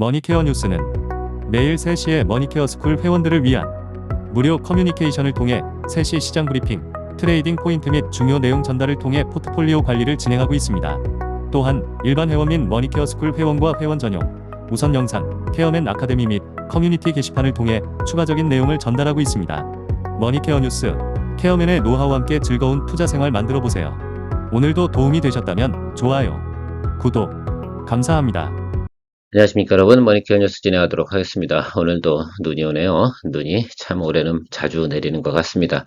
머니케어 뉴스는 매일 3시에 머니케어 스쿨 회원들을 위한 무료 커뮤니케이션을 통해 3시 시장 브리핑, 트레이딩 포인트 및 중요 내용 전달을 통해 포트폴리오 관리를 진행하고 있습니다. 또한 일반 회원 및 머니케어 스쿨 회원과 회원 전용 우선 영상, 케어맨 아카데미 및 커뮤니티 게시판을 통해 추가적인 내용을 전달하고 있습니다. 머니케어 뉴스, 케어맨의 노하우와 함께 즐거운 투자 생활 만들어 보세요. 오늘도 도움이 되셨다면 좋아요, 구독, 감사합니다. 안녕하십니까 여러분 머니케어 뉴스 진행하도록 하겠습니다. 오늘도 눈이 오네요. 눈이 참 올해는 자주 내리는 것 같습니다.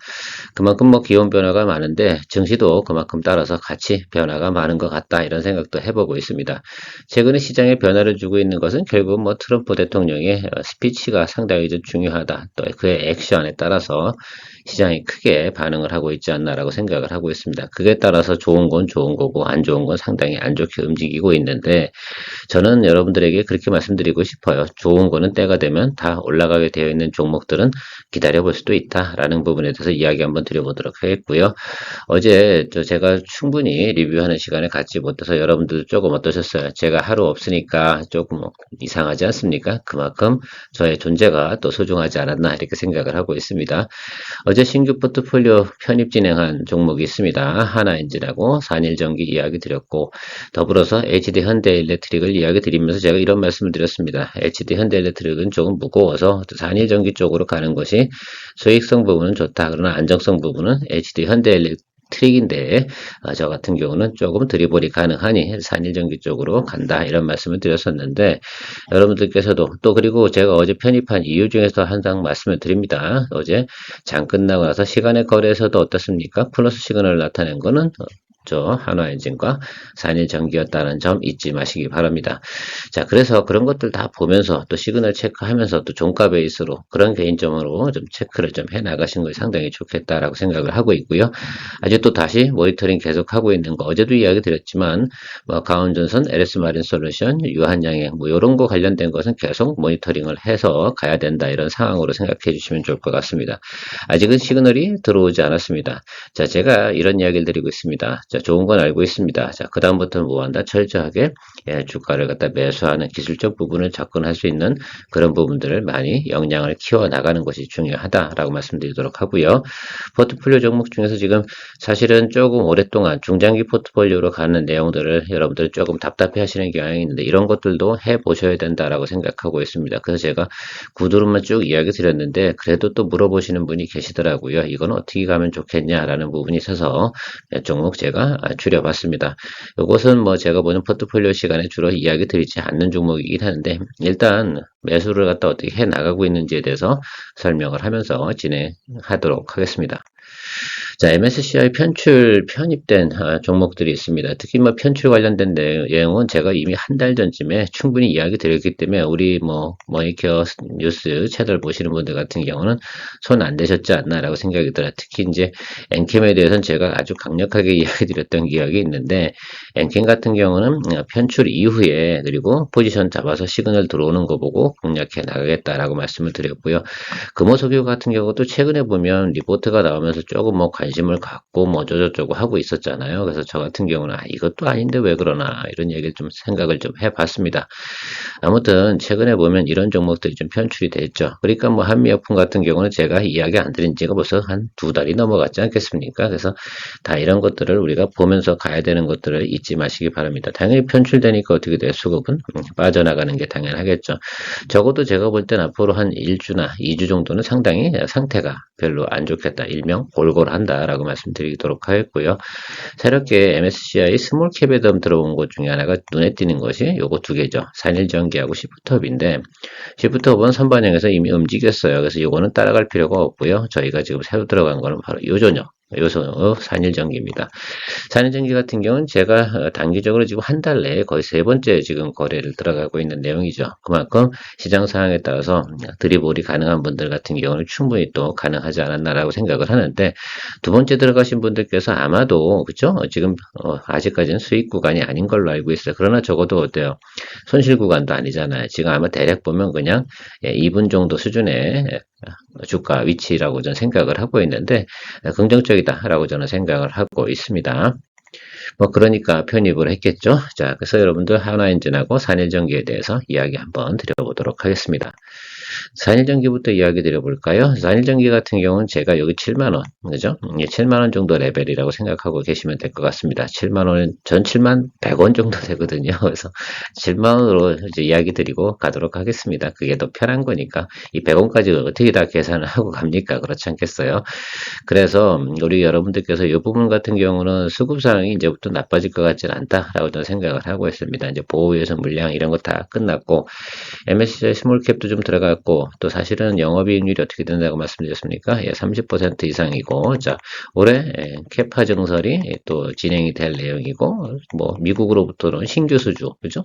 그만큼 뭐 기온 변화가 많은데 증시도 그만큼 따라서 같이 변화가 많은 것 같다 이런 생각도 해보고 있습니다. 최근에 시장에 변화를 주고 있는 것은 결국 뭐 트럼프 대통령의 어, 스피치가 상당히 좀 중요하다. 또 그의 액션에 따라서 시장이 크게 반응을 하고 있지 않나라고 생각을 하고 있습니다. 그에 따라서 좋은 건 좋은 거고 안 좋은 건 상당히 안 좋게 움직이고 있는데 저는 여러분들에게 그렇게 말씀드리고 싶어요. 좋은 거는 때가 되면 다 올라가게 되어 있는 종목들은 기다려 볼 수도 있다라는 부분에 대해서 이야기 한번 드려보도록 하겠고요. 어제 저 제가 충분히 리뷰하는 시간을 갖지 못해서 여러분들도 조금 어떠셨어요? 제가 하루 없으니까 조금 이상하지 않습니까? 그만큼 저의 존재가 또 소중하지 않았나 이렇게 생각을 하고 있습니다. 어제 신규 포트폴리오 편입 진행한 종목이 있습니다. 하나엔진하고 산일전기 이야기 드렸고 더불어서 HD 현대일렉트릭을 이야기 드리면서 제가 이런 말씀을 드렸습니다. HD 현대일렉트릭은 조금 무거워서 산일전기 쪽으로 가는 것이 수익성 부분은 좋다. 그러나 안정성 부분은 HD 현대일렉 트릭인데 어, 저 같은 경우는 조금 드리블이 가능하니 산일전기 쪽으로 간다 이런 말씀을 드렸었는데 여러분들께서도 또 그리고 제가 어제 편입한 이유 중에서 항상 말씀을 드립니다. 어제 장 끝나고 나서 시간의 거래에서도 어떻습니까? 플러스 시그널을 나타낸 거는 어, 저 한화엔진과 산일전기였다는 점 잊지 마시기 바랍니다. 자, 그래서 그런 것들 다 보면서 또 시그널 체크하면서 또 종가 베이스로 그런 개인점으로 좀 체크를 좀 해 나가신 것이 상당히 좋겠다라고 생각을 하고 있고요. 아주 또 다시 모니터링 계속 하고 있는 거 어제도 이야기 드렸지만 뭐 강원전선, LS 마린 솔루션, 유한양행 뭐 이런 거 관련된 것은 계속 모니터링을 해서 가야 된다 이런 상황으로 생각해 주시면 좋을 것 같습니다. 아직은 시그널이 들어오지 않았습니다. 자, 제가 이런 이야기를 드리고 있습니다. 자, 좋은 건 알고 있습니다. 자, 그 다음부터는 뭐 한다? 철저하게 예, 주가를 갖다 매수하는 기술적 부분을 접근할 수 있는 그런 부분들을 많이 역량을 키워 나가는 것이 중요하다라고 말씀드리도록 하고요. 포트폴리오 종목 중에서 지금 사실은 조금 오랫동안 중장기 포트폴리오로 가는 내용들을 여러분들 조금 답답해 하시는 경향이 있는데 이런 것들도 해 보셔야 된다라고 생각하고 있습니다. 그래서 제가 구두로만 쭉 이야기 드렸는데 그래도 또 물어보시는 분이 계시더라고요. 이건 어떻게 가면 좋겠냐라는 부분이 있어서 몇 종목 제가 줄여봤습니다. 이것은 뭐 제가 보는 포트폴리오 시간에 주로 이야기 드리지 않는 종목이긴 하는데 일단 매수를 갖다 어떻게 해 나가고 있는지에 대해서 설명을 하면서 진행하도록 하겠습니다. 자, MSCI 편출 편입된 아, 종목들이 있습니다. 특히 뭐 편출 관련된 내용은 제가 이미 한 달 전쯤에 충분히 이야기 드렸기 때문에 우리 뭐 머니케어 뉴스 채널 보시는 분들 같은 경우는 손 안 대셨지 않나라고 생각이 들어요. 특히 이제 엔캠에 대해서는 제가 아주 강력하게 이야기 드렸던 기억이 있는데 엔캠 같은 경우는 편출 이후에 그리고 포지션 잡아서 시그널 들어오는 거 보고 공략해 나가겠다라고 말씀을 드렸고요. 금호석유 같은 경우도 최근에 보면 리포트가 나오면서 조금 뭐 관 심을 갖고 뭐 저저저고 하고 있었잖아요. 그래서 저 같은 경우는 아, 이것도 아닌데 왜 그러나 이런 얘기를 좀 생각을 좀 해봤습니다. 아무튼 최근에 보면 이런 종목들이 좀 편출이 됐죠. 그러니까 뭐 한미약품 같은 경우는 제가 이야기 안 드린 지가 벌써 한 두 달이 넘어갔지 않겠습니까? 그래서 다 이런 것들을 우리가 보면서 가야 되는 것들을 잊지 마시기 바랍니다. 당연히 편출되니까 어떻게 돼요? 수급은 음, 빠져나가는 게 당연하겠죠. 적어도 제가 볼 땐 앞으로 한 1주나 2주 정도는 상당히 상태가 별로 안 좋겠다. 일명 골골한다 라고 말씀드리도록 하겠고요. 새롭게 MSCI 스몰캡에 들어온 것 중에 하나가 눈에 띄는 것이 요거 두 개죠. 산일전기하고 시프트업인데 시프트업은 선반영에서 이미 움직였어요. 그래서 요거는 따라갈 필요가 없고요. 저희가 지금 새로 들어간 거는 바로 요 전역 요소 산일전기입니다. 산일전기 같은 경우는 제가 어, 단기적으로 지금 한 달 내에 거의 세 번째 지금 거래를 들어가고 있는 내용이죠. 그만큼 시장 상황에 따라서 드리블이 가능한 분들 같은 경우는 충분히 또 가능하지 않았나라고 생각을 하는데 두 번째 들어가신 분들께서 아마도 그죠? 지금 어, 아직까지는 수익 구간이 아닌 걸로 알고 있어요. 그러나 적어도 어때요? 손실 구간도 아니잖아요. 지금 아마 대략 보면 그냥 2분 정도 수준의 주가 위치라고 저는 생각을 하고 있는데 긍정적이다라고 저는 생각을 하고 있습니다. 뭐 그러니까 편입을 했겠죠. 자, 그래서 여러분들 하나엔진하고 산일전기에 대해서 이야기 한번 드려보도록 하겠습니다. 산일전기부터 이야기 드려볼까요? 산일전기 같은 경우는 제가 여기 7만원, 그죠? 7만원 정도 레벨이라고 생각하고 계시면 될 것 같습니다. 7만원은 전 7만 100원 정도 되거든요. 그래서 7만원으로 이제 이야기 드리고 가도록 하겠습니다. 그게 더 편한 거니까 이 100원까지 어떻게 다 계산을 하고 갑니까? 그렇지 않겠어요? 그래서 우리 여러분들께서 이 부분 같은 경우는 수급 상황이 이제부터 나빠질 것 같지는 않다라고 저는 생각을 하고 있습니다. 이제 보호위에서 물량 이런 거 다 끝났고 MSCI 스몰캡도 좀 들어 갔고 또 사실은 영업이익률이 어떻게 된다고 말씀드렸습니까? 예, 30% 이상이고 자 올해 예, 캐파 증설이 또 진행이 될 내용이고 뭐 미국으로부터는 신규 수주 그죠?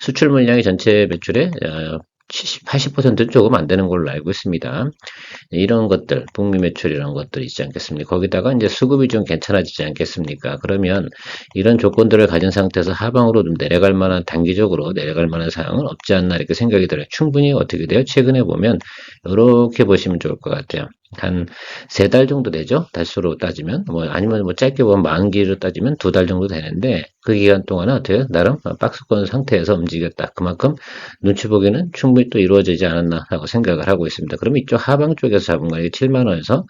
수출 물량이 전체 매출의 어, 70, 80%는 조금 안 되는 걸로 알고 있습니다. 이런 것들, 북미 매출 이런 것들 있지 않겠습니까? 거기다가 이제 수급이 좀 괜찮아지지 않겠습니까? 그러면 이런 조건들을 가진 상태에서 하방으로 좀 내려갈 만한 단기적으로 내려갈 만한 상황은 없지 않나 이렇게 생각이 들어요. 충분히 어떻게 돼요? 최근에 보면 이렇게 보시면 좋을 것 같아요. 한 세 달 정도 되죠? 달수로 따지면 뭐 아니면 뭐 짧게 보면 만기로 따지면 두 달 정도 되는데 그 기간 동안은 어때요? 나름 박스권 상태에서 움직였다. 그만큼 눈치 보기는 충분히 또 이루어지지 않았나 라고 생각을 하고 있습니다. 그럼 이쪽 하방 쪽에서 잡은 거 이게 7만 원에서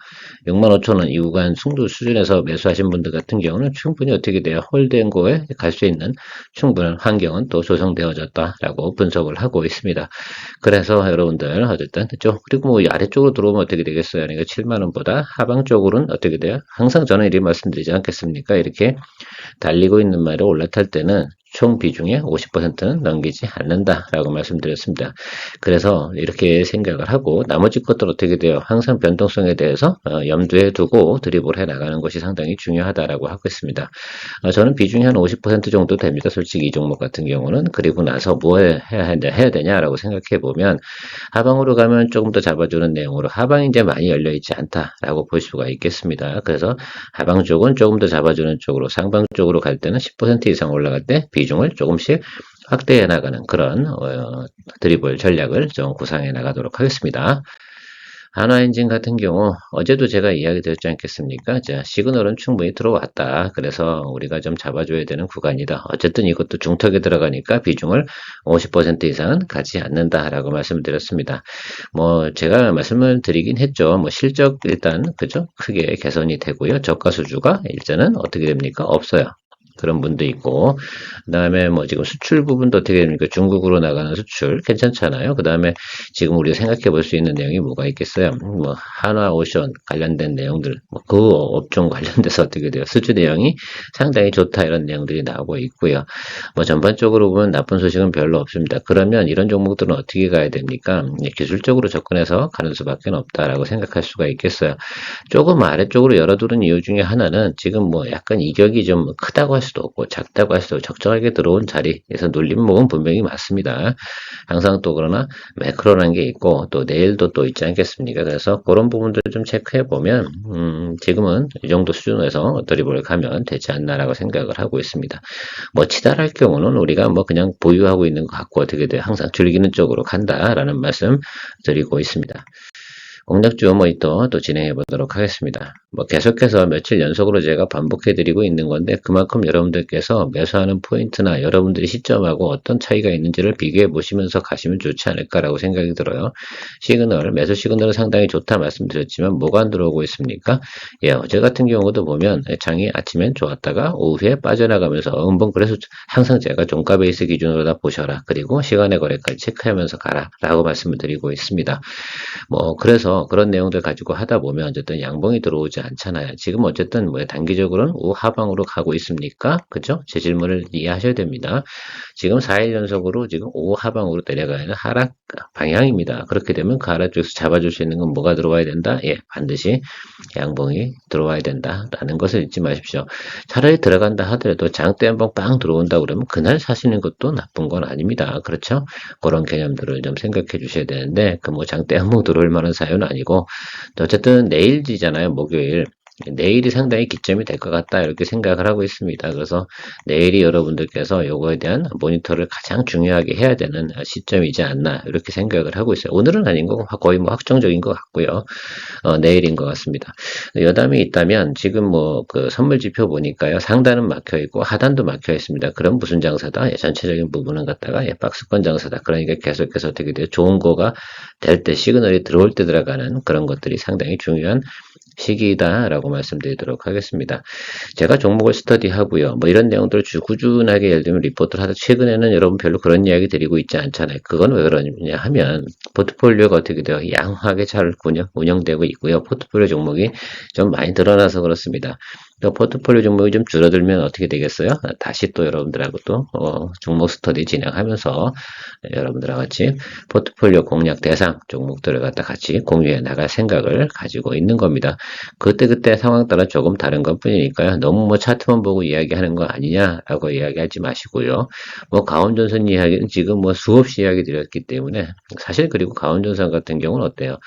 6만 5천 원이 구간 승도 수준에서 매수하신 분들 같은 경우는 충분히 어떻게 돼요? 홀드앤 고에 갈 수 있는 충분한 환경은 또 조성되어졌다라고 분석을 하고 있습니다. 그래서 여러분들 어쨌든 좀 그리고 뭐 아래쪽으로 들어오면 어떻게 되겠어요? 그러니까 7만 원보다 하방 쪽으로는 어떻게 돼요? 항상 저는 이렇게 말씀드리지 않겠습니까? 이렇게 달리고 있는 말을 올라탈 때는 총 비중의 50%는 넘기지 않는다라고 말씀드렸습니다. 그래서 이렇게 생각을 하고 나머지 것들 어떻게 돼요? 항상 변동성에 대해서 어, 염두에 두고 드리블 해 나가는 것이 상당히 중요하다라고 하고 있습니다. 어, 저는 비중이 한 50% 정도 됩니다. 솔직히 이 종목 같은 경우는 그리고 나서 뭐 해야, 해야 되냐라고 생각해 보면 하방으로 가면 조금 더 잡아주는 내용으로 하방이 이제 많이 열려 있지 않다라고 볼 수가 있겠습니다. 그래서 하방 쪽은 조금 더 잡아주는 쪽으로 상방 쪽으로 갈 때는 10% 이상 올라갈 때 비중 을 조금씩 확대해 나가는 그런 어, 드리블 전략을 좀 구상해 나가도록 하겠습니다. 한화엔진 같은 경우 어제도 제가 이야기 드렸지 않겠습니까? 자, 시그널은 충분히 들어왔다. 그래서 우리가 좀 잡아줘야 되는 구간이다. 어쨌든 이것도 중턱에 들어가니까 비중을 50% 이상은 가지 않는다라고 말씀을 드렸습니다. 뭐 제가 말씀을 드리긴 했죠. 뭐 실적 일단 그죠? 크게 개선이 되고요. 저가 수주가 일단은 어떻게 됩니까? 없어요. 그런 분도 있고, 그 다음에 뭐 지금 수출 부분도 어떻게 됩니까? 중국으로 나가는 수출 괜찮잖아요. 그 다음에 지금 우리가 생각해 볼 수 있는 내용이 뭐가 있겠어요? 뭐 한화 오션 관련된 내용들, 뭐 그 업종 관련돼서 어떻게 돼요? 수주 내용이 상당히 좋다 이런 내용들이 나오고 있고요. 뭐 전반적으로 보면 나쁜 소식은 별로 없습니다. 그러면 이런 종목들은 어떻게 가야 됩니까? 예, 기술적으로 접근해서 가는 수밖에 없다라고 생각할 수가 있겠어요. 조금 아래쪽으로 열어두는 이유 중에 하나는 지금 뭐 약간 이격이 좀 크다고 할 수도 없고 작다고 할 수도 적정하게 들어온 자리에서 눌림목은 분명히 맞습니다. 항상 또 그러나 매크로라는 게 있고 또 내일도 또 있지 않겠습니까? 그래서 그런 부분들 좀 체크해 보면 음, 지금은 이 정도 수준에서 드리블을 가면 되지 않나라고 생각을 하고 있습니다. 뭐 치달할 경우는 우리가 뭐 그냥 보유하고 있는 것 같고 어떻게 돼 항상 즐기는 쪽으로 간다라는 말씀 드리고 있습니다. 공략주 모니터 또 진행해 보도록 하겠습니다. 뭐 계속해서 며칠 연속으로 제가 반복해 드리고 있는 건데 그만큼 여러분들께서 매수하는 포인트나 여러분들이 시점하고 어떤 차이가 있는지를 비교해 보시면서 가시면 좋지 않을까라고 생각이 들어요. 시그널, 매수 시그널은 상당히 좋다 말씀드렸지만 뭐가 안 들어오고 있습니까? 예, 어제 같은 경우도 보면 장이 아침엔 좋았다가 오후에 빠져나가면서 음봉 그래서 항상 제가 종가 베이스 기준으로 다 보셔라. 그리고 시간의 거래까지 체크하면서 가라. 라고 말씀을 드리고 있습니다. 뭐 그래서 그런 내용들 가지고 하다 보면 어쨌든 양봉이 들어오지 않잖아요. 지금 어쨌든 뭐 단기적으로는 우하방으로 가고 있습니까? 그죠? 제 질문을 이해하셔야 됩니다. 지금 4일 연속으로 지금 우하방으로 내려가는 하락 방향입니다. 그렇게 되면 그 아래쪽에서 잡아줄 수 있는 건 뭐가 들어와야 된다? 예, 반드시 양봉이 들어와야 된다라는 것을 잊지 마십시오. 차라리 들어간다 하더라도 장대 한번 빵 들어온다 그러면 그날 사시는 것도 나쁜 건 아닙니다. 그렇죠? 그런 개념들을 좀 생각해 주셔야 되는데 그 뭐 장대 한번 들어올 만한 사유는 아니고 어쨌든 내일지잖아요. 목요일. 내일이 상당히 기점이 될 것 같다 이렇게 생각을 하고 있습니다. 그래서 내일이 여러분들께서 요거에 대한 모니터를 가장 중요하게 해야 되는 시점이지 않나 이렇게 생각을 하고 있어요. 오늘은 아닌 거고 거의 뭐 확정적인 것 같고요. 어, 내일인 것 같습니다. 여담이 있다면 지금 뭐 그 선물 지표 보니까요 상단은 막혀 있고 하단도 막혀 있습니다. 그럼 무슨 장사다? 예, 전체적인 부분은 갖다가 예, 박스권 장사다. 그러니까 계속해서 어떻게 돼요? 좋은 거가 될 때 시그널이 들어올 때 들어가는 그런 것들이 상당히 중요한 시기다라고 말씀드리도록 하겠습니다. 제가 종목을 스터디하고요. 뭐 이런 내용들을 주 꾸준하게 예를 들면 리포트를 하다 최근에는 여러분 별로 그런 이야기 드리고 있지 않잖아요. 그건 왜 그러냐 하면 포트폴리오가 어떻게 돼요? 양호하게 잘 운영, 운영되고 있고요. 포트폴리오 종목이 좀 많이 늘어나서 그렇습니다. 또 포트폴리오 종목이 좀 줄어들면 어떻게 되겠어요? 다시 또 여러분들하고 또 어, 종목 스터디 진행하면서 여러분들과 같이 포트폴리오 공략 대상 종목들을 갖다 같이 공유해 나갈 생각을 가지고 있는 겁니다. 그때그때 상황 따라 조금 다른 것 뿐이니까요. 너무 뭐 차트만 보고 이야기하는 거 아니냐라고 이야기하지 마시고요. 뭐 가온전선 이야기는 지금 뭐 수없이 이야기 드렸기 때문에 사실 그리고 가온전선 같은 경우는 어때요?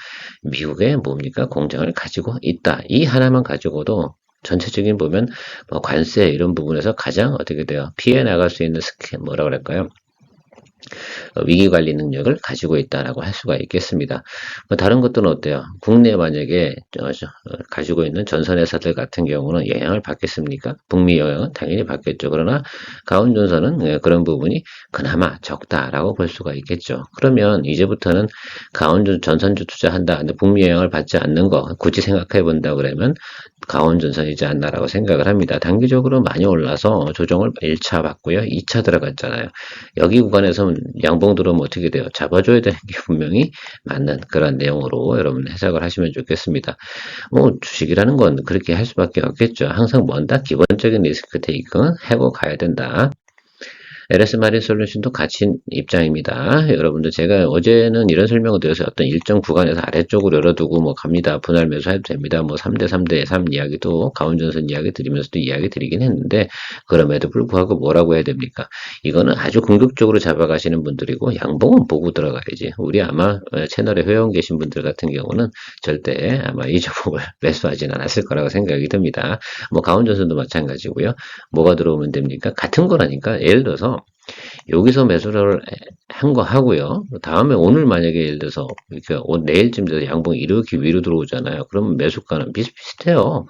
미국에 뭡니까? 공장을 가지고 있다. 이 하나만 가지고도 전체적인 보면 뭐 관세 이런 부분에서 가장 어떻게 돼요? 피해 나갈 수 있는 스킬 뭐라 그럴까요? 어, 위기 관리 능력을 가지고 있다라고 할 수가 있겠습니다. 뭐 다른 것들은 어때요? 국내 만약에 어, 가지고 있는 전선 회사들 같은 경우는 영향을 받겠습니까? 북미 영향은 당연히 받겠죠. 그러나 가온전선은 예, 그런 부분이 그나마 적다라고 볼 수가 있겠죠. 그러면 이제부터는 가온전 전선주 투자한다. 근데 북미 영향을 받지 않는 거 굳이 생각해 본다 그러면 가온전선이지 않나라고 생각을 합니다. 단기적으로 많이 올라서 조정을 1차 받고요. 2차 들어갔잖아요. 여기 구간에서 양봉 들어오면 어떻게 돼요? 잡아줘야 되는 게 분명히 맞는 그런 내용으로 여러분 해석을 하시면 좋겠습니다. 뭐 주식이라는 건 그렇게 할 수밖에 없겠죠. 항상 뭔다 기본적인 리스크 테이크는 해고 가야 된다. LS 마린 솔루션도 같이 입장입니다. 여러분들 제가 어제는 이런 설명을 드려서 어떤 일정 구간에서 아래쪽으로 열어두고 뭐 갑니다. 분할 매수 해도 됩니다. 뭐 3대 3대 3 이야기도 가운전선 이야기 드리면서도 이야기 드리긴 했는데 그럼에도 불구하고 뭐라고 해야 됩니까? 이거는 아주 궁극적으로 잡아가시는 분들이고 양봉은 보고 들어가야지. 우리 아마 어, 채널에 회원 계신 분들 같은 경우는 절대 아마 이 종목을 매수하진 않았을 거라고 생각이 듭니다. 뭐 가운전선도 마찬가지고요. 뭐가 들어오면 됩니까? 같은 거라니까 예를 들어서 여기서 매수를 한 거 하고요. 다음에 오늘 만약에 예를 들어서 이렇게 오- 내일쯤 돼서 양봉이 이렇게 위로 들어오잖아요. 그러면 매수가는 비슷비슷해요.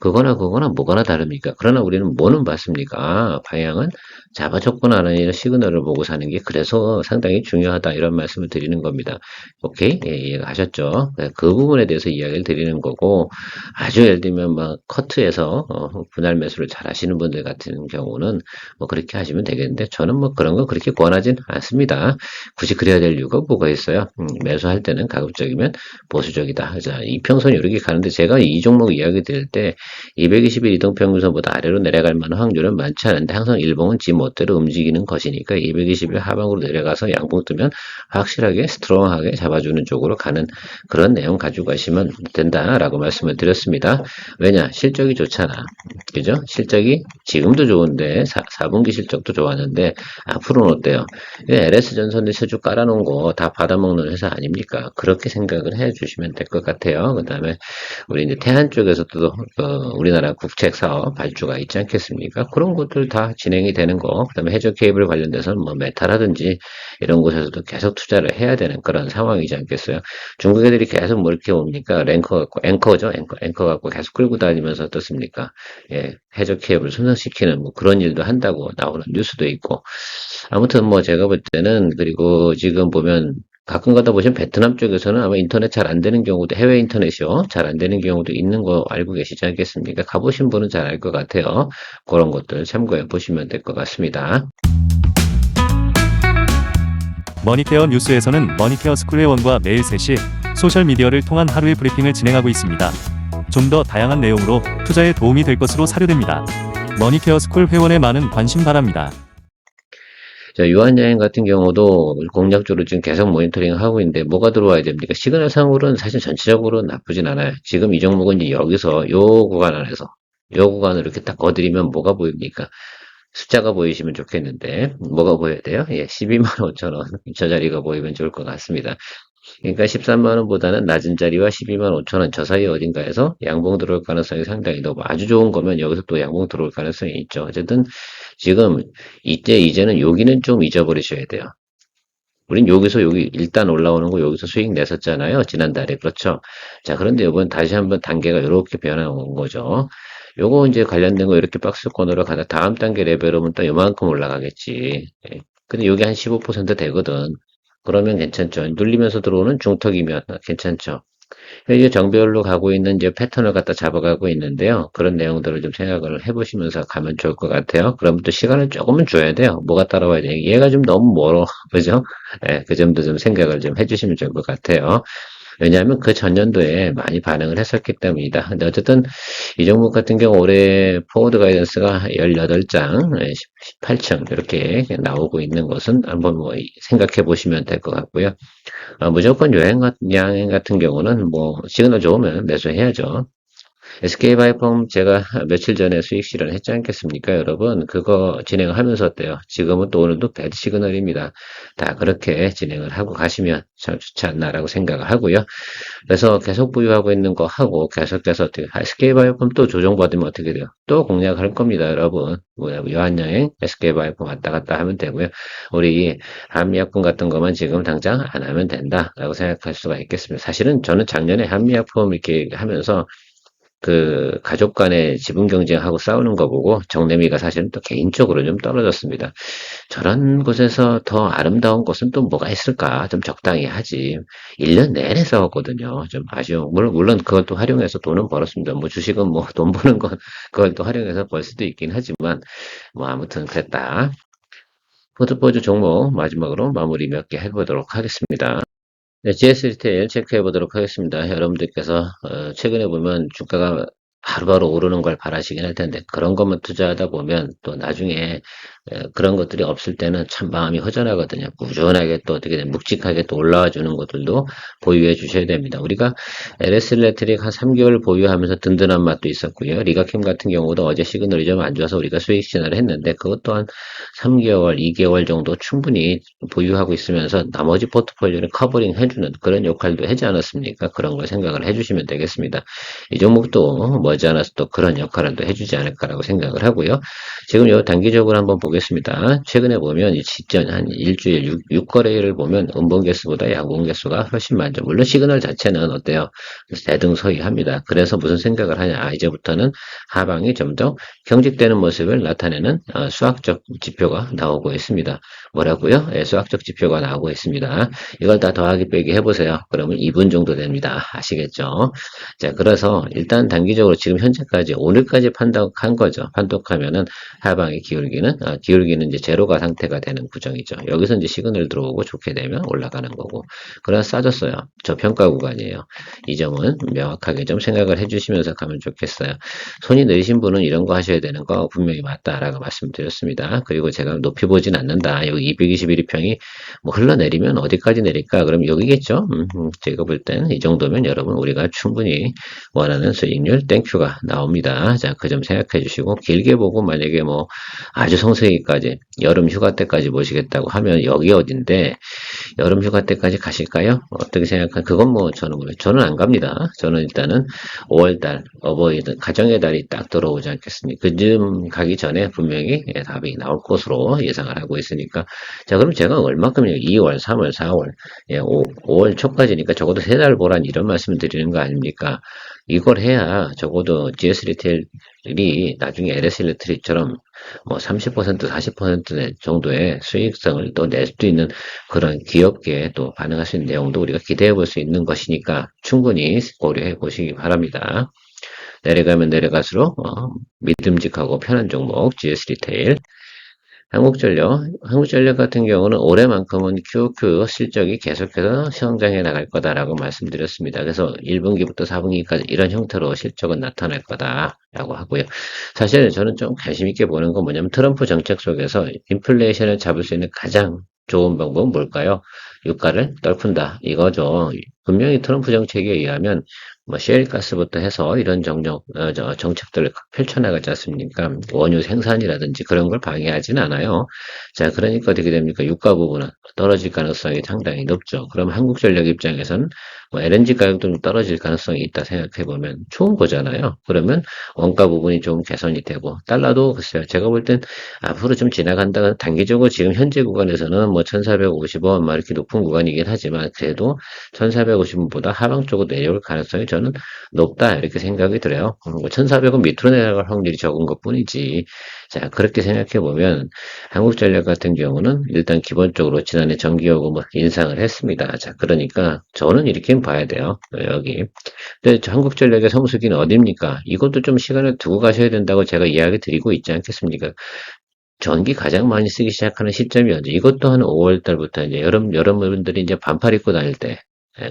그거나 그거나 뭐가나 다릅니까? 그러나 우리는 뭐는 봤습니까? 방향은 잡아줬거나 하는 이런 시그널을 보고 사는 게 그래서 상당히 중요하다 이런 말씀을 드리는 겁니다. 오케이? 예, 이해가 하셨죠? 네, 그 부분에 대해서 이야기를 드리는 거고 아주 예를 들면 막 커트에서 어, 분할 매수를 잘 하시는 분들 같은 경우는 뭐 그렇게 하시면 되겠는데 저는 뭐 그런 거 그렇게 권하진 않습니다. 굳이 그래야 될 이유가 뭐가 있어요? 음, 매수할 때는 가급적이면 보수적이다. 자, 이평선이 이렇게 가는데 제가 이 종목 이야기 드릴 때 221 이동평균선보다 아래로 내려갈 만한 확률은 많지 않은데 항상 일봉은 지 멋대로 움직이는 것이니까 221 하방으로 내려가서 양봉 뜨면 확실하게 스트롱하게 잡아주는 쪽으로 가는 그런 내용 가지고 가시면 된다라고 말씀을 드렸습니다. 왜냐 실적이 좋잖아. 그죠? 실적이 지금도 좋은데 사, 4분기 실적도 좋았는데 앞으로는 어때요? LS 전선에 세주 깔아놓은 거 다 받아먹는 회사 아닙니까? 그렇게 생각을 해주시면 될 것 같아요. 그 다음에 우리 이제 태안 쪽에서도 어, 우리나라 국책 사업 발주가 있지 않겠습니까? 그런 것들 다 진행이 되는 거. 그 다음에 해저 케이블 관련돼서는 뭐 메타라든지 이런 곳에서도 계속 투자를 해야 되는 그런 상황이지 않겠어요? 중국 애들이 계속 뭐 이렇게 옵니까? 랭커 갖고, 앵커죠? 앵커, 앵커 갖고 계속 끌고 다니면서 어떻습니까? 예, 해저 케이블 손상시키는 뭐 그런 일도 한다고 나오는 뉴스도 있고. 아무튼 뭐 제가 볼 때는 그리고 지금 보면 가끔 가다 보시면 베트남 쪽에서는 아마 인터넷 잘 안 되는 경우도 해외 인터넷이요 잘 안 되는 경우도 있는 거 알고 계시지 않겠습니까? 가보신 분은 잘 알 것 같아요. 그런 것들 참고해 보시면 될 것 같습니다. 머니케어 뉴스에서는 머니케어 스쿨 회원과 매일 3시 소셜미디어를 통한 하루의 브리핑을 진행하고 있습니다. 좀 더 다양한 내용으로 투자에 도움이 될 것으로 사료됩니다. 머니케어 스쿨 회원의 많은 관심 바랍니다. 자, 유한여행 같은 경우도 공략적으로 지금 계속 모니터링 하고 있는데 뭐가 들어와야 됩니까? 시그널 상으로는 사실 전체적으로 나쁘진 않아요. 지금 이 종목은 이제 여기서 요 구간 안에서 요 구간을 이렇게 딱 거드리면 뭐가 보입니까? 숫자가 보이시면 좋겠는데 뭐가 보여야 돼요? 예, 12만 5천 원. 저 자리가 보이면 좋을 것 같습니다. 그러니까 13만 원보다는 낮은 자리와 12만 5천 원 저 사이 어딘가에서 양봉 들어올 가능성이 상당히 높고 아주 좋은 거면 여기서 또 양봉 들어올 가능성이 있죠. 어쨌든 지금 이때 이제는 여기는 좀 잊어버리셔야 돼요. 우린 여기서 여기 일단 올라오는 거 여기서 수익 냈었잖아요. 지난달에. 그렇죠. 자, 그런데 이번 다시 한번 단계가 이렇게 변화온 거죠. 요거 이제 관련된 거 이렇게 박스권으로 가다 다음 단계 레벨업은 또 요만큼 올라가겠지. 예. 근데 여기 한 15% 되거든. 그러면 괜찮죠. 눌리면서 들어오는 중턱이면 괜찮죠. 이게 정배열로 가고 있는 이제 패턴을 갖다 잡아가고 있는데요. 그런 내용들을 좀 생각을 해보시면서 가면 좋을 것 같아요. 그럼 또 시간을 조금은 줘야 돼요. 뭐가 따라와야 돼? 얘가 좀 너무 멀어. 그죠? 예, 그 점도 좀 생각을 좀 해주시면 좋을 것 같아요. 왜냐하면 그 전년도에 많이 반응을 했었기 때문이다. 근데 어쨌든 이 종목 같은 경우 올해 포워드 가이던스가 18장, 18층 이렇게 나오고 있는 것은 한번 뭐 생각해 보시면 될 것 같고요. 어, 무조건 여행, 같- 여행 같은 경우는 뭐 시그널 좋으면 매수해야죠. SK바이폼 제가 며칠 전에 수익 실현 했지 않겠습니까, 여러분? 그거 진행을 하면서 어때요? 지금은 또 오늘도 배드 시그널입니다. 다 그렇게 진행을 하고 가시면 참 좋지 않나 라고 생각을 하고요. 그래서 계속 보유하고 있는 거 하고 계속해서 어떻게 SK바이오폼 또 조정받으면 어떻게 돼요? 또 공략할 겁니다, 여러분. 뭐야, 여한여행 SK바이오폼 왔다 갔다 하면 되고요. 우리 한미약품 같은 것만 지금 당장 안 하면 된다 라고 생각할 수가 있겠습니다. 사실은 저는 작년에 한미약품 이렇게 하면서 그 가족 간의 지분 경쟁하고 싸우는 거 보고 정내미가 사실은 또 개인적으로 좀 떨어졌습니다. 저런 곳에서 더 아름다운 곳은 또 뭐가 있을까? 좀 적당히 하지. 1년 내내 싸웠거든요. 좀 아쉬워. 물론, 물론 그것도 활용해서 돈은 벌었습니다. 뭐 주식은 뭐 돈 버는 건 그걸 또 활용해서 벌 수도 있긴 하지만 뭐 아무튼 그랬다. 포트포즈 종목 마지막으로 마무리 몇 개 해보도록 하겠습니다. 네, GS 리테일 체크해 보도록 하겠습니다. 여러분들께서 어, 최근에 보면 주가가 바로바로 오르는 걸 바라시긴 할 텐데 그런 것만 투자하다 보면 또 나중에 에, 그런 것들이 없을 때는 참 마음이 허전하거든요. 꾸준하게 또 어떻게 든 묵직하게 또 올라와 주는 것들도 보유해 주셔야 됩니다. 우리가 LS 일렉트릭 한 3개월 보유하면서 든든한 맛도 있었고요. 리가캠 같은 경우도 어제 시그널이 좀 안 좋아서 우리가 수익 신화를 했는데 그것 또한 3개월, 2개월 정도 충분히 보유하고 있으면서 나머지 포트폴리오를 커버링 해주는 그런 역할도 하지 않았습니까? 그런 걸 생각을 해주시면 되겠습니다. 이 종목도 머지않아서 또 그런 역할을 또 해주지 않을까라고 생각을 하고요. 지금 요 단기적으로 한번 보겠습니다. 최근에 보면 이 직전 한 일주일 6, 거래일을 보면 음봉 개수보다 양봉 개수가 훨씬 많죠. 물론 시그널 자체는 어때요? 대등소이합니다. 그래서 무슨 생각을 하냐? 아, 이제부터는 하방이 좀더 경직되는 모습을 나타내는 어, 수학적 지표가 나오고 있습니다. 뭐라고요? 예, 수학적 지표가 나오고 있습니다. 이걸 다 더하기 빼기 해보세요. 그러면 2분 정도 됩니다. 아시겠죠? 자, 그래서 일단 단기적으로 지금 현재까지 오늘까지 판독한 거죠. 판독하면은 하방의 기울기는 아, 기울기는 이제 제로가 상태가 되는 구정이죠. 여기서 이제 시그널 들어오고 좋게 되면 올라가는 거고. 그러나 싸졌어요. 저평가 구간이에요. 이 점은 명확하게 좀 생각을 해주시면서 가면 좋겠어요. 손이 느리신 분은 이런 거 하셔야 되는 거 분명히 맞다라고 말씀드렸습니다. 그리고 제가 높이 보진 않는다. 여기 221일평이 뭐 흘러내리면 어디까지 내릴까? 그럼 여기겠죠? 음, 음, 제가 볼 땐 이 정도면 여러분 우리가 충분히 원하는 수익률 땡큐가 나옵니다. 자, 그 점 생각해 주시고 길게 보고 만약에 뭐 아주 성세기까지 여름 휴가 때까지 모시겠다고 하면 여기 어딘데 여름 휴가 때까지 가실까요? 어떻게 생각하? 그건 뭐 저는 뭐- 저는 안 갑니다. 저는 일단은 5월달 어버이든 가정의 달이 딱 들어오지 않겠습니까? 그쯤 가기 전에 분명히 예, 답이 나올 것으로 예상을 하고 있으니까 자 그럼 제가 얼마큼 2월, 3월, 4월, 예, 5, 월 초까지니까 적어도 세 달 보란 이런 말씀을 드리는 거 아닙니까? 이걸 해야 적어도 GS 리테일이 나중에 LS 일렉트릭처럼 뭐 30%, 40% 정도의 수익성을 또 낼 수도 있는 그런 귀엽게 또 반응할 수 있는 내용도 우리가 기대해 볼 수 있는 것이니까 충분히 고려해 보시기 바랍니다. 내려가면 내려갈수록 어, 믿음직하고 편한 종목 GS 리테일 한국전력, 한국전력 같은 경우는 올해만큼은 QQ 실적이 계속해서 성장해 나갈 거다라고 말씀드렸습니다. 그래서 1분기부터 4분기까지 이런 형태로 실적은 나타날 거다라고 하고요. 사실 저는 좀 관심 있게 보는 건 뭐냐면 트럼프 정책 속에서 인플레이션을 잡을 수 있는 가장 좋은 방법은 뭘까요? 유가를 떨푼다. 이거죠. 분명히 트럼프 정책에 의하면 뭐 셰일가스부터 해서 이런 정정, 어, 저 정책들을 펼쳐나가지 않습니까? 원유 생산이라든지 그런 걸 방해하진 않아요. 자, 그러니까 어떻게 됩니까? 유가 부분은 떨어질 가능성이 상당히 높죠. 그럼 한국전력 입장에서는 뭐 LNG 가격도 좀 떨어질 가능성이 있다 생각해 보면 좋은 거잖아요. 그러면 원가 부분이 좀 개선이 되고 달러도 글쎄요. 제가 볼 땐 앞으로 좀 지나간다가 단기적으로 지금 현재 구간에서는 뭐 1,450원 막 이렇게 높은 구간이긴 하지만 그래도 1,450원보다 하방 쪽으로 내려올 가능성이 저는 높다 이렇게 생각이 들어요. 음, 뭐 1,400원 밑으로 내려갈 확률이 적은 것 뿐이지. 자 그렇게 생각해 보면 한국전력 같은 경우는 일단 기본적으로 지난해 전기요금을 인상을 했습니다. 자 그러니까 저는 이렇게 봐야 돼요. 여기. 근데 저 한국전력의 성수기는 어딥니까? 이것도 좀 시간을 두고 가셔야 된다고 제가 이야기 드리고 있지 않겠습니까? 전기 가장 많이 쓰기 시작하는 시점이 언제? 이것도 한 5월 달부터 이제 여러분, 여러분들이 이제 반팔 입고 다닐 때, 예,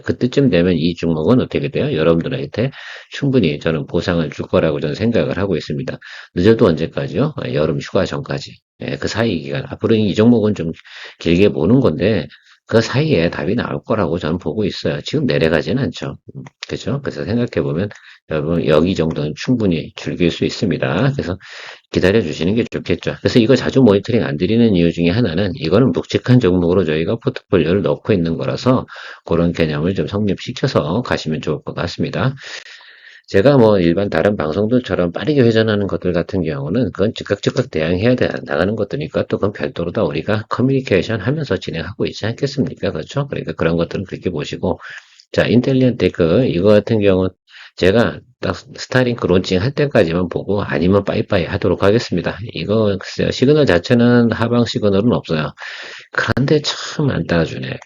그때쯤 되면 이 종목은 어떻게 돼요? 여러분들한테 충분히 저는 보상을 줄 거라고 저는 생각을 하고 있습니다. 늦어도 언제까지요? 예, 여름 휴가 전까지. 예, 그 사이 기간. 앞으로 이 종목은 좀 길게 보는 건데, 그 사이에 답이 나올 거라고 저는 보고 있어요. 지금 내려가진 않죠. 음, 그죠? 그래서 생각해보면, 여러분, 여기 정도는 충분히 즐길 수 있습니다. 그래서 기다려 주시는 게 좋겠죠. 그래서 이거 자주 모니터링 안 드리는 이유 중에 하나는 이거는 묵직한 종목으로 저희가 포트폴리오를 넣고 있는 거라서 그런 개념을 좀 성립시켜서 가시면 좋을 것 같습니다. 제가 뭐 일반 다른 방송들처럼 빠르게 회전하는 것들 같은 경우는 그건 즉각 즉각 대응해야 돼, 나가는 것들이니까 또 그건 별도로 다 우리가 커뮤니케이션 하면서 진행하고 있지 않겠습니까? 그렇죠? 그러니까 그런 것들은 그렇게 보시고 자, 인텔리언 테크 이거 같은 경우 제가 딱 스타링크 론칭 할 때까지만 보고 아니면 빠이빠이 하도록 하겠습니다. 이거. 시그널 자체는 하방 시그널은 없어요. 그런데 참 안 따라주네.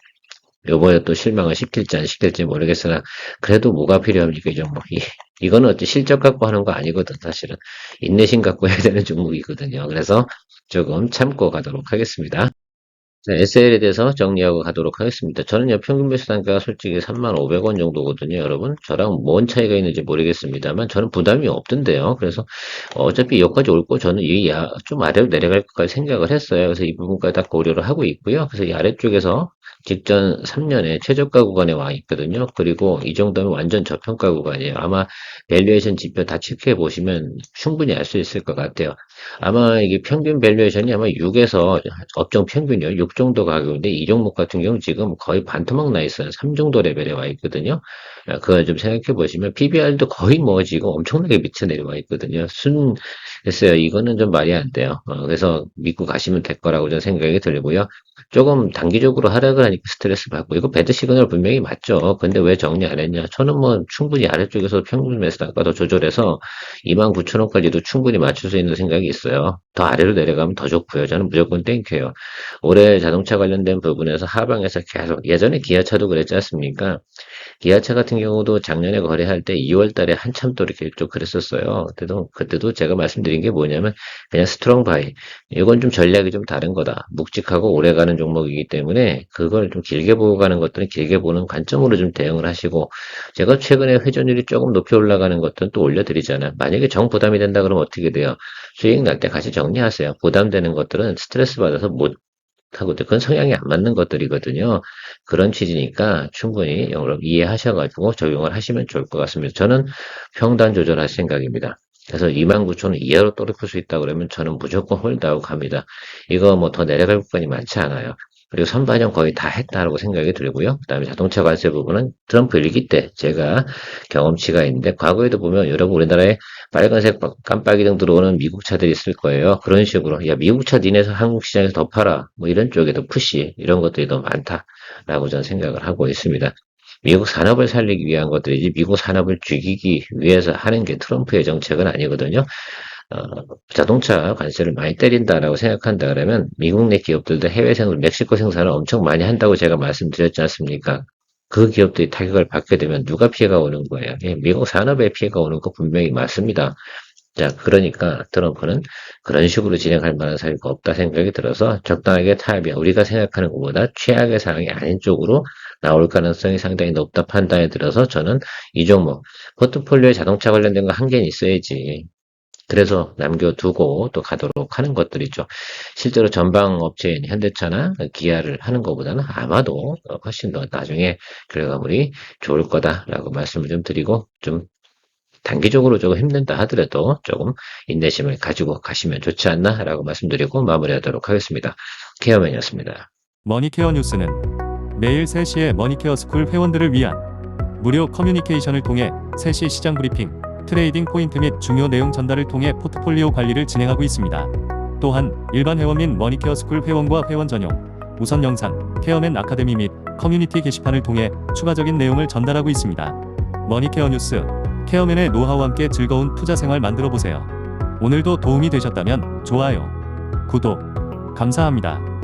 요번에 또 실망을 시킬지 안 시킬지 모르겠으나 그래도 뭐가 필요합니까? 이 종목 이, 이거는 어찌 실적 갖고 하는 거 아니거든 사실은. 인내심 갖고 해야 되는 종목이거든요. 그래서 조금 참고 가도록 하겠습니다 자, SL에 대해서 정리하고 가도록 하겠습니다. 저는요, 평균 매수 단가가 솔직히 35,500원 정도거든요, 여러분. 저랑 뭔 차이가 있는지 모르겠습니다만, 저는 부담이 없던데요. 그래서, 어차피 여기까지 올 거 저는 이, 야, 좀 아래로 내려갈 것까지 생각을 했어요. 그래서 이 부분까지 다 고려를 하고 있고요. 그래서 이 아래쪽에서 직전 3년에 최저가 구간에 와 있거든요. 그리고 이 정도면 완전 저평가 구간이에요. 아마 밸류에이션 지표 다 체크해 보시면 충분히 알 수 있을 것 같아요. 아마 이게 평균 밸류에이션이 아마 6에서 업종 평균이요. 6 정도 가격인데 이 종목 같은 경우는 지금 거의 반토막 나 있어요. 3 정도 레벨에 와 있거든요. 아, 그걸 좀 생각해 보시면 PBR도 거의 뭐 지금 엄청나게 밑에 내려와 있거든요. 순, 글쎄요. 이거는 좀 말이 안 돼요. 어, 그래서 믿고 가시면 될 거라고 저는 생각이 들고요. 조금 단기적으로 하락을 하니까 스트레스 받고 이거 배드 시그널 분명히 맞죠. 근데 왜 정리 안 했냐? 저는 뭐 충분히 아래쪽에서 평균 매수 단가도 조절해서 29,000원까지도 충분히 맞출 수 있는 생각이 있어요. 더 아래로 내려가면 더 좋고요. 저는 무조건 땡겨요. 올해 자동차 관련된 부분에서 하방에서 계속 예전에 기아차도 그랬지 않습니까? 기아차 같은 경우도 작년에 거래할 때 2월 달에 한참 또 이렇게 좀 그랬었어요. 그때도, 그때도 제가 말씀드린 게 뭐냐면 그냥 스트롱 바이. 이건 좀 전략이 좀 다른 거다. 묵직하고 오래 가는 종목이기 때문에 그걸 좀 길게 보고 가는 것들은 길게 보는 관점으로 좀 대응을 하시고 제가 최근에 회전율이 조금 높이 올라가는 것들은 또 올려드리잖아요. 만약에 정 부담이 된다 그러면 어떻게 돼요? 수익 날 때 같이 정리하세요. 부담되는 것들은 스트레스 받아서 못 하고 그건 성향이 안 맞는 것들이거든요. 그런 취지니까 충분히 여러분 이해하셔가지고 적용을 하시면 좋을 것 같습니다. 저는 평단 조절할 생각입니다. 그래서 29,000원 이하로 떨어질 수 있다 그러면 저는 무조건 홀드하고 갑니다. 이거 뭐 더 내려갈 구간이 많지 않아요. 그리고 선반영 거의 다 했다라고 생각이 들고요. 그 다음에 자동차 관세 부분은 트럼프 일기 때 제가 경험치가 있는데 과거에도 보면 여러분 우리나라에 빨간색 깜빡이 등 들어오는 미국 차들이 있을 거예요. 그런 식으로 야 미국 차 니네서 한국 시장에서 더 팔아 뭐 이런 쪽에도 푸시 이런 것들이 더 많다라고 저는 생각을 하고 있습니다. 미국 산업을 살리기 위한 것들이지 미국 산업을 죽이기 위해서 하는 게 트럼프의 정책은 아니거든요. 어, 자동차 관세를 많이 때린다라고 생각한다 그러면 미국 내 기업들도 해외 생산, 멕시코 생산을 엄청 많이 한다고 제가 말씀드렸지 않습니까? 그 기업들이 타격을 받게 되면 누가 피해가 오는 거예요? 예, 미국 산업에 피해가 오는 거 분명히 맞습니다. 자, 그러니까 트럼프는 그런 식으로 진행할 만한 사유가 없다 생각이 들어서 적당하게 타협이 우리가 생각하는 것보다 최악의 상황이 아닌 쪽으로 나올 가능성이 상당히 높다 판단이 들어서 저는 이 종목 포트폴리오에 자동차 관련된 거 한 개는 있어야지 그래서 남겨두고 또 가도록 하는 것들이죠. 실제로 전방 업체인 현대차나 기아를 하는 것보다는 아마도 훨씬 더 나중에 결과물이 좋을 거다라고 말씀을 좀 드리고 좀 단기적으로 조금 힘든다 하더라도 조금 인내심을 가지고 가시면 좋지 않나라고 말씀드리고 마무리하도록 하겠습니다. 케어맨이었습니다. 머니케어 뉴스는 매일 3시에 머니케어 스쿨 회원들을 위한 무료 커뮤니케이션을 통해 3시 시장 브리핑, 트레이딩 포인트 및 중요 내용 전달을 통해 포트폴리오 관리를 진행하고 있습니다. 또한 일반 회원 및 머니케어 스쿨 회원과 회원 전용 우선 영상, 케어맨 아카데미 및 커뮤니티 게시판을 통해 추가적인 내용을 전달하고 있습니다. 머니케어 뉴스, 케어맨의 노하우와 함께 즐거운 투자 생활 만들어 보세요. 오늘도 도움이 되셨다면 좋아요, 구독, 감사합니다.